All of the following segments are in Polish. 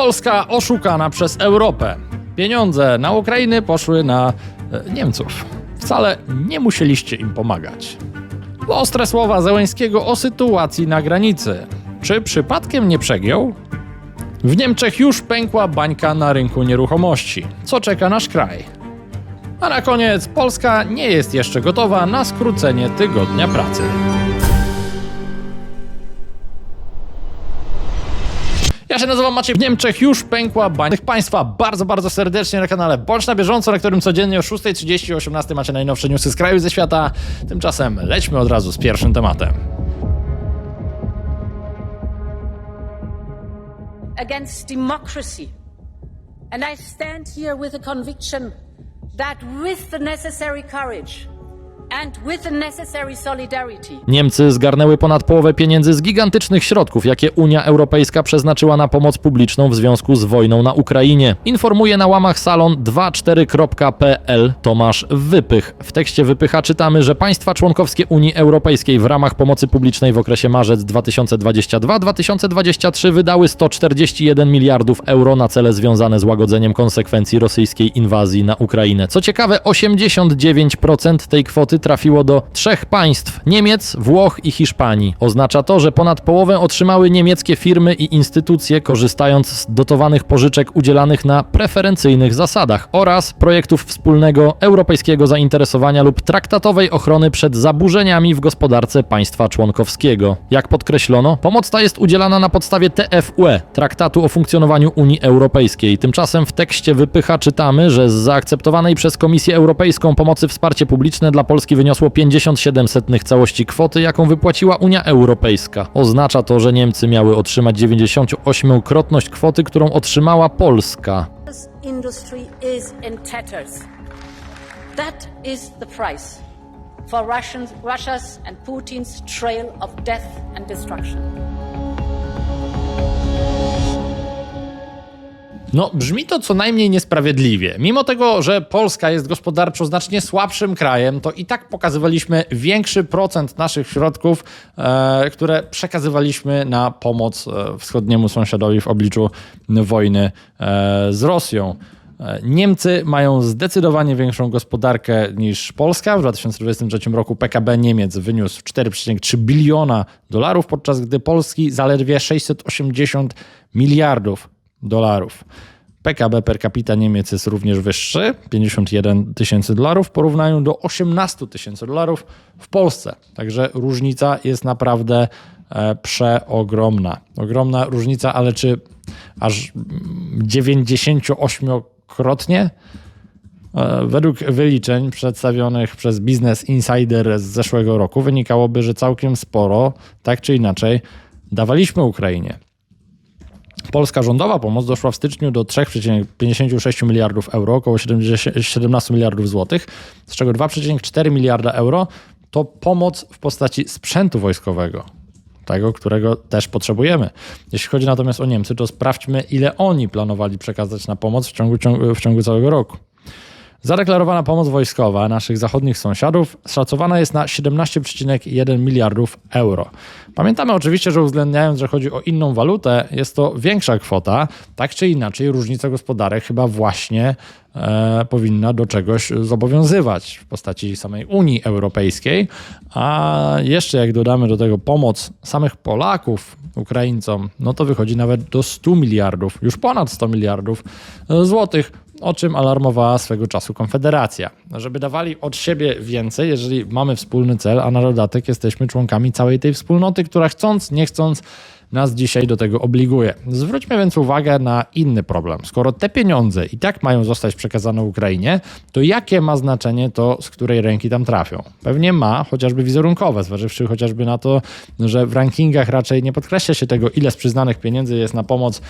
Polska oszukana przez Europę. Pieniądze na Ukrainę poszły na e, Niemców. Wcale nie musieliście im pomagać. Ostre słowa Zełęńskiego o sytuacji na granicy. Czy przypadkiem nie przegiął? W Niemczech już pękła bańka na rynku nieruchomości. Co czeka nasz kraj? A na koniec, Polska nie jest jeszcze gotowa na skrócenie tygodnia pracy. Ja się nazywam Maciej. W Niemczech już pękła bańka. Państwa bardzo, bardzo serdecznie na kanale Bądź na bieżąco, na którym codziennie o 6.30 i 18.00 macie najnowsze newsy z kraju i ze świata. Tymczasem lećmy od razu z pierwszym tematem. against democracy. And I stand here with the conviction that with the necessary courage Niemcy zgarnęły ponad połowę pieniędzy z gigantycznych środków, jakie Unia Europejska przeznaczyła na pomoc publiczną w związku z wojną na Ukrainie. Informuje na łamach salon24.pl Tomasz Wypych. W tekście Wypycha czytamy, że państwa członkowskie Unii Europejskiej w ramach pomocy publicznej w okresie marzec 2022-2023 wydały 141 miliardów euro na cele związane z łagodzeniem konsekwencji rosyjskiej inwazji na Ukrainę. Co ciekawe, 89% tej kwoty trafiło do trzech państw: Niemiec, Włoch i Hiszpanii. Oznacza to, że ponad połowę otrzymały niemieckie firmy i instytucje, korzystając z dotowanych pożyczek udzielanych na preferencyjnych zasadach oraz projektów wspólnego europejskiego zainteresowania lub traktatowej ochrony przed zaburzeniami w gospodarce państwa członkowskiego. Jak podkreślono, pomoc ta jest udzielana na podstawie TFUE, Traktatu o funkcjonowaniu Unii Europejskiej. Tymczasem w tekście wypycha czytamy, że z zaakceptowanej przez Komisję Europejską pomocy wsparcie publiczne dla Polski wyniosło 57 setnych całości kwoty, jaką wypłaciła Unia Europejska. Oznacza to, że Niemcy miały otrzymać 98-krotność kwoty, którą otrzymała Polska. for Russians, Russia's and Putin's trail of death and destruction. No, brzmi to co najmniej niesprawiedliwie. Mimo tego, że Polska jest gospodarczo znacznie słabszym krajem, to i tak pokazywaliśmy większy procent naszych środków, e, które przekazywaliśmy na pomoc e, wschodniemu sąsiadowi w obliczu wojny e, z Rosją. E, Niemcy mają zdecydowanie większą gospodarkę niż Polska. W 2023 roku PKB Niemiec wyniósł 4,3 biliona dolarów, podczas gdy Polski zaledwie 680 miliardów dolarów. PKB per capita Niemiec jest również wyższy, 51 tysięcy dolarów w porównaniu do 18 tysięcy dolarów w Polsce. Także różnica jest naprawdę e, przeogromna. Ogromna różnica, ale czy aż 98-krotnie? E, Według wyliczeń przedstawionych przez Business Insider z zeszłego roku wynikałoby, że całkiem sporo, tak czy inaczej, dawaliśmy Ukrainie. Polska rządowa pomoc doszła w styczniu do 3,56 miliardów euro, około 70, 17 miliardów złotych, z czego 2,4 miliarda euro to pomoc w postaci sprzętu wojskowego. Tego, którego też potrzebujemy. Jeśli chodzi natomiast o Niemcy, to sprawdźmy, ile oni planowali przekazać na pomoc w ciągu- w ciągu całego roku. Zadeklarowana pomoc wojskowa naszych zachodnich sąsiadów szacowana jest na 17,1 miliardów euro. Pamiętamy oczywiście, że uwzględniając, że chodzi o inną walutę, jest to większa kwota. Tak czy inaczej, różnica gospodarek chyba właśnie e, powinna do czegoś zobowiązywać w postaci samej Unii Europejskiej. A jeszcze jak dodamy do tego pomoc samych Polaków Ukraińcom, no to wychodzi nawet do 100 miliardów, już ponad 100 miliardów e, złotych o czym alarmowała swego czasu Konfederacja. Żeby dawali od siebie więcej, jeżeli mamy wspólny cel, a na dodatek jesteśmy członkami całej tej wspólnoty, która chcąc, nie chcąc, nas dzisiaj do tego obliguje. Zwróćmy więc uwagę na inny problem. Skoro te pieniądze i tak mają zostać przekazane Ukrainie, to jakie ma znaczenie to, z której ręki tam trafią? Pewnie ma chociażby wizerunkowe, zważywszy chociażby na to, że w rankingach raczej nie podkreśla się tego, ile z przyznanych pieniędzy jest na pomoc e,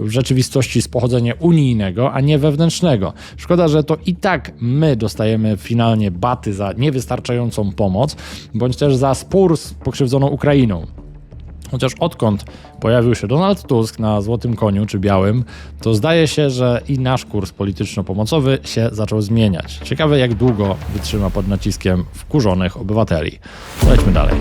w rzeczywistości z pochodzenia unijnego, a nie wewnętrznego. Szkoda, że to i tak my dostajemy finalnie baty za niewystarczającą pomoc, bądź też za spór z pokrzywdzoną Ukrainą. Chociaż odkąd pojawił się Donald Tusk na złotym koniu czy białym, to zdaje się, że i nasz kurs polityczno-pomocowy się zaczął zmieniać. Ciekawe, jak długo wytrzyma pod naciskiem wkurzonych obywateli. Lećmy dalej.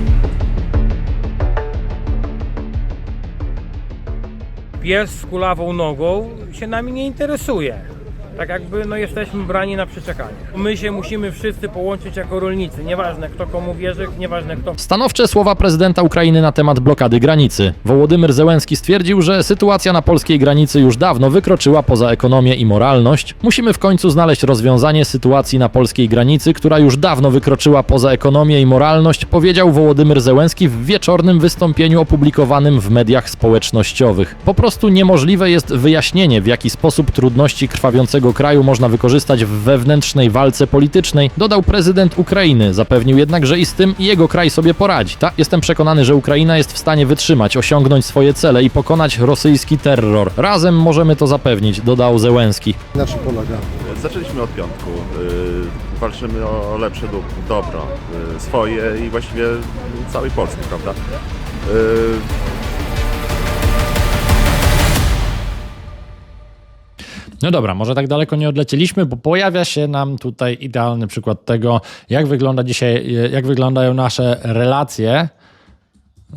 pies z kulawą nogą się nami nie interesuje. Tak jakby no, jesteśmy brani na przyczekanie. My się musimy wszyscy połączyć jako rolnicy. Nieważne kto komu wierzy, nieważne kto Stanowcze słowa prezydenta Ukrainy na temat blokady granicy. Wołodymyr Zełenski stwierdził, że sytuacja na polskiej granicy już dawno wykroczyła poza ekonomię i moralność. Musimy w końcu znaleźć rozwiązanie sytuacji na polskiej granicy, która już dawno wykroczyła poza ekonomię i moralność, powiedział Wołodymyr Zełenski w wieczornym wystąpieniu opublikowanym w mediach społecznościowych. Po prostu niemożliwe jest wyjaśnienie, w jaki sposób trudności krwawiącego kraju można wykorzystać w wewnętrznej walce politycznej, dodał prezydent Ukrainy. Zapewnił jednak, że i z tym jego kraj sobie poradzi. Ta, jestem przekonany, że Ukraina jest w stanie wytrzymać, osiągnąć swoje cele i pokonać rosyjski terror. Razem możemy to zapewnić, dodał Zełenski. Na czym polega? Zaczęliśmy od piątku. Yy, walczymy o lepsze do, dobro yy, swoje i właściwie całej Polski, prawda? Yy, No dobra, może tak daleko nie odlecieliśmy, bo pojawia się nam tutaj idealny przykład tego, jak wygląda dzisiaj, jak wyglądają nasze relacje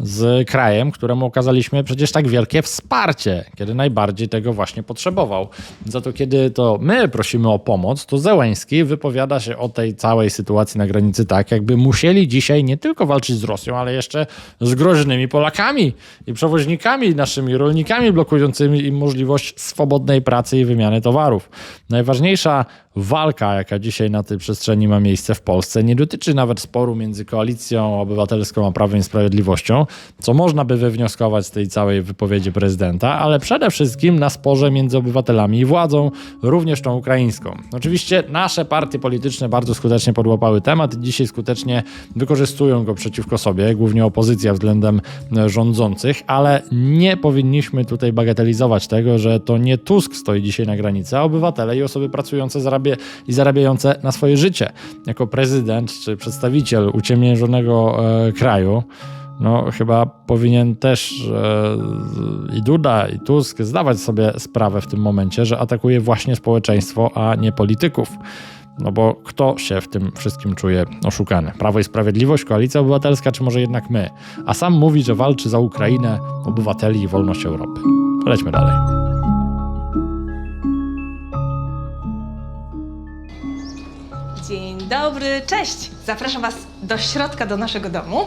z krajem, któremu okazaliśmy przecież tak wielkie wsparcie, kiedy najbardziej tego właśnie potrzebował. Za to, kiedy to my prosimy o pomoc, to Zełęński wypowiada się o tej całej sytuacji na granicy tak, jakby musieli dzisiaj nie tylko walczyć z Rosją, ale jeszcze z groźnymi Polakami i przewoźnikami, naszymi rolnikami blokującymi im możliwość swobodnej pracy i wymiany towarów. Najważniejsza walka, jaka dzisiaj na tej przestrzeni ma miejsce w Polsce, nie dotyczy nawet sporu między koalicją obywatelską a Prawem i Sprawiedliwością, co można by wywnioskować z tej całej wypowiedzi prezydenta, ale przede wszystkim na sporze między obywatelami i władzą, również tą ukraińską. Oczywiście nasze partie polityczne bardzo skutecznie podłapały temat i dzisiaj skutecznie wykorzystują go przeciwko sobie, głównie opozycja względem rządzących, ale nie powinniśmy tutaj bagatelizować tego, że to nie Tusk stoi dzisiaj na granicy, a obywatele i osoby pracujące zarabia i zarabiające na swoje życie. Jako prezydent czy przedstawiciel uciemiężonego e, kraju, no chyba powinien też e, i Duda, i Tusk zdawać sobie sprawę w tym momencie, że atakuje właśnie społeczeństwo, a nie polityków. No bo kto się w tym wszystkim czuje oszukany? Prawo i Sprawiedliwość, Koalicja Obywatelska, czy może jednak my? A sam mówi, że walczy za Ukrainę, obywateli i wolność Europy. Lećmy dalej. Dobry, cześć! Zapraszam Was do środka, do naszego domu.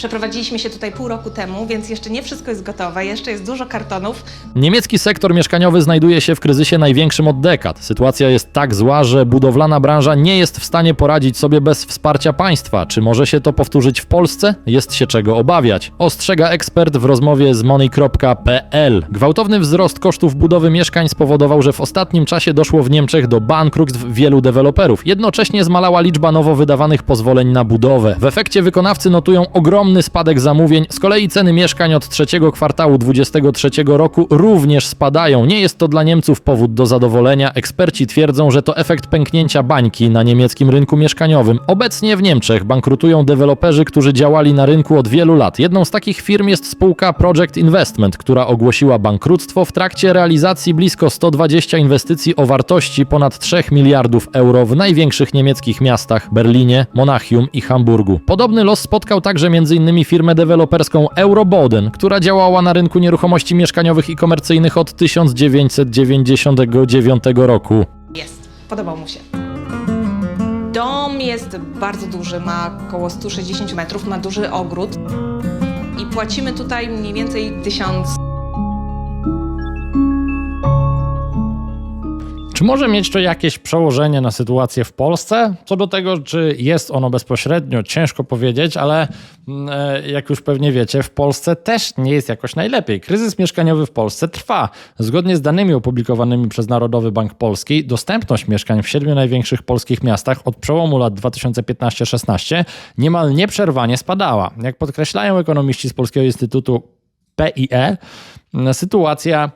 Przeprowadziliśmy się tutaj pół roku temu, więc jeszcze nie wszystko jest gotowe, jeszcze jest dużo kartonów. Niemiecki sektor mieszkaniowy znajduje się w kryzysie największym od dekad. Sytuacja jest tak zła, że budowlana branża nie jest w stanie poradzić sobie bez wsparcia państwa. Czy może się to powtórzyć w Polsce? Jest się czego obawiać. Ostrzega ekspert w rozmowie z money.pl. Gwałtowny wzrost kosztów budowy mieszkań spowodował, że w ostatnim czasie doszło w Niemczech do bankructw wielu deweloperów. Jednocześnie zmalała liczba nowo wydawanych pozwoleń na budowę. W efekcie wykonawcy notują ogromny spadek zamówień. Z kolei ceny mieszkań od trzeciego kwartału 2023 roku również spadają. Nie jest to dla Niemców powód do zadowolenia. Eksperci twierdzą, że to efekt pęknięcia bańki na niemieckim rynku mieszkaniowym. Obecnie w Niemczech bankrutują deweloperzy, którzy działali na rynku od wielu lat. Jedną z takich firm jest spółka Project Investment, która ogłosiła bankructwo w trakcie realizacji blisko 120 inwestycji o wartości ponad 3 miliardów euro w największych niemieckich miastach Berlinie, Monachium i Hamburgu. Podobny los spotkał także m.in. firmę deweloperską Euroboden, która działała na rynku nieruchomości mieszkaniowych i komercyjnych od 1999 roku. Jest, podobał mu się. Dom jest bardzo duży, ma około 160 metrów, ma duży ogród i płacimy tutaj mniej więcej 1000 Czy może mieć to jakieś przełożenie na sytuację w Polsce? Co do tego, czy jest ono bezpośrednio, ciężko powiedzieć, ale mm, e, jak już pewnie wiecie, w Polsce też nie jest jakoś najlepiej. Kryzys mieszkaniowy w Polsce trwa. Zgodnie z danymi opublikowanymi przez Narodowy Bank Polski, dostępność mieszkań w siedmiu największych polskich miastach od przełomu lat 2015-16 niemal nieprzerwanie spadała. Jak podkreślają ekonomiści z Polskiego Instytutu PIE, sytuacja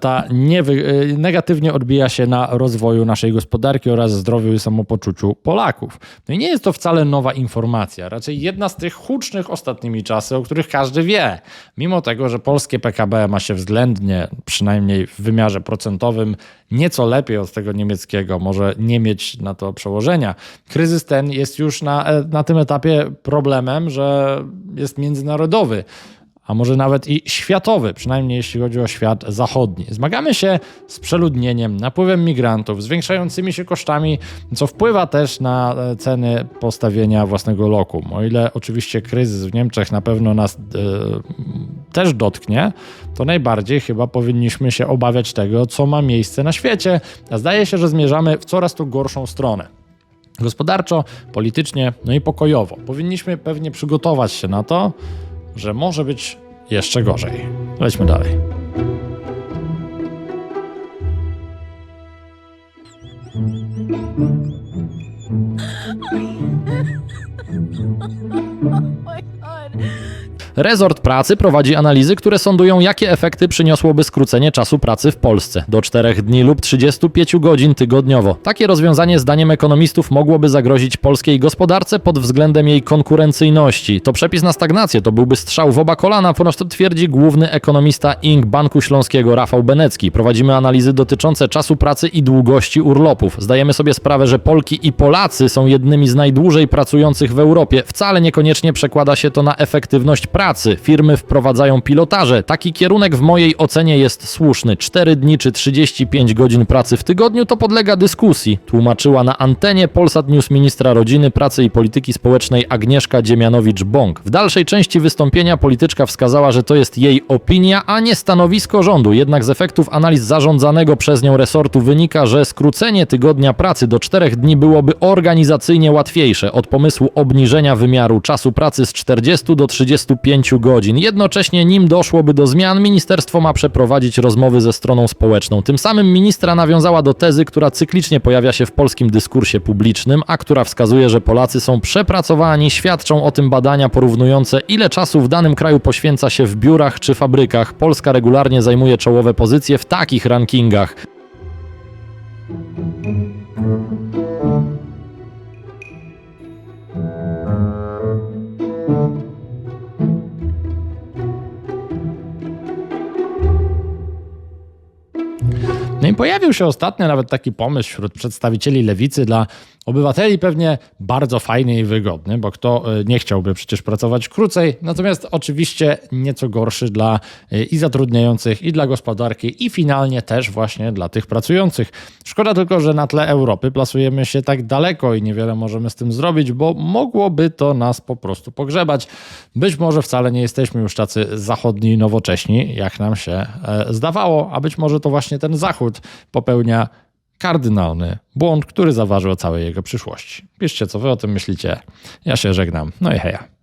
ta niewy, e, negatywnie odbija się na rozwoju naszej gospodarki oraz zdrowiu i samopoczuciu Polaków. No i nie jest to wcale nowa informacja, raczej jedna z tych hucznych ostatnimi czasy, o których każdy wie. Mimo tego, że polskie PKB ma się względnie, przynajmniej w wymiarze procentowym, nieco lepiej od tego niemieckiego, może nie mieć na to przełożenia. Kryzys ten jest już na, e, na tym etapie problemem, że jest międzynarodowy a może nawet i światowy, przynajmniej jeśli chodzi o świat zachodni. Zmagamy się z przeludnieniem, napływem migrantów, zwiększającymi się kosztami, co wpływa też na e, ceny postawienia własnego lokum. O ile oczywiście kryzys w Niemczech na pewno nas e, też dotknie, to najbardziej chyba powinniśmy się obawiać tego, co ma miejsce na świecie, a zdaje się, że zmierzamy w coraz to gorszą stronę. Gospodarczo, politycznie, no i pokojowo. Powinniśmy pewnie przygotować się na to, że może być jeszcze gorzej. Lećmy dalej. Rezort Pracy prowadzi analizy, które sądują, jakie efekty przyniosłoby skrócenie czasu pracy w Polsce do 4 dni lub 35 godzin tygodniowo. Takie rozwiązanie, zdaniem ekonomistów, mogłoby zagrozić polskiej gospodarce pod względem jej konkurencyjności. To przepis na stagnację, to byłby strzał w oba kolana, ponieważ to twierdzi główny ekonomista ING Banku Śląskiego Rafał Benecki. Prowadzimy analizy dotyczące czasu pracy i długości urlopów. Zdajemy sobie sprawę, że Polki i Polacy są jednymi z najdłużej pracujących w Europie. Wcale niekoniecznie przekłada się to na efektywność pracy. Firmy wprowadzają pilotaże. Taki kierunek w mojej ocenie jest słuszny. 4 dni czy 35 godzin pracy w tygodniu to podlega dyskusji, tłumaczyła na antenie Polsat News ministra rodziny, pracy i polityki społecznej Agnieszka Dziemianowicz-Bąk. W dalszej części wystąpienia polityczka wskazała, że to jest jej opinia, a nie stanowisko rządu. Jednak z efektów analiz zarządzanego przez nią resortu wynika, że skrócenie tygodnia pracy do 4 dni byłoby organizacyjnie łatwiejsze od pomysłu obniżenia wymiaru czasu pracy z 40 do 35 godzin. Jednocześnie nim doszłoby do zmian, ministerstwo ma przeprowadzić rozmowy ze stroną społeczną. Tym samym ministra nawiązała do tezy, która cyklicznie pojawia się w polskim dyskursie publicznym, a która wskazuje, że Polacy są przepracowani. Świadczą o tym badania porównujące, ile czasu w danym kraju poświęca się w biurach czy fabrykach. Polska regularnie zajmuje czołowe pozycje w takich rankingach. Pojawił się ostatnio nawet taki pomysł wśród przedstawicieli lewicy dla obywateli pewnie bardzo fajny i wygodny, bo kto y, nie chciałby przecież pracować krócej, natomiast oczywiście nieco gorszy dla y, i zatrudniających, i dla gospodarki, i finalnie też właśnie dla tych pracujących. Szkoda tylko, że na tle Europy plasujemy się tak daleko i niewiele możemy z tym zrobić, bo mogłoby to nas po prostu pogrzebać. Być może wcale nie jesteśmy już tacy zachodni i nowocześni, jak nam się e, zdawało, a być może to właśnie ten Zachód popełnia kardynalny błąd, który zaważy o całej jego przyszłości. Piszcie, co wy o tym myślicie. Ja się żegnam. No i heja.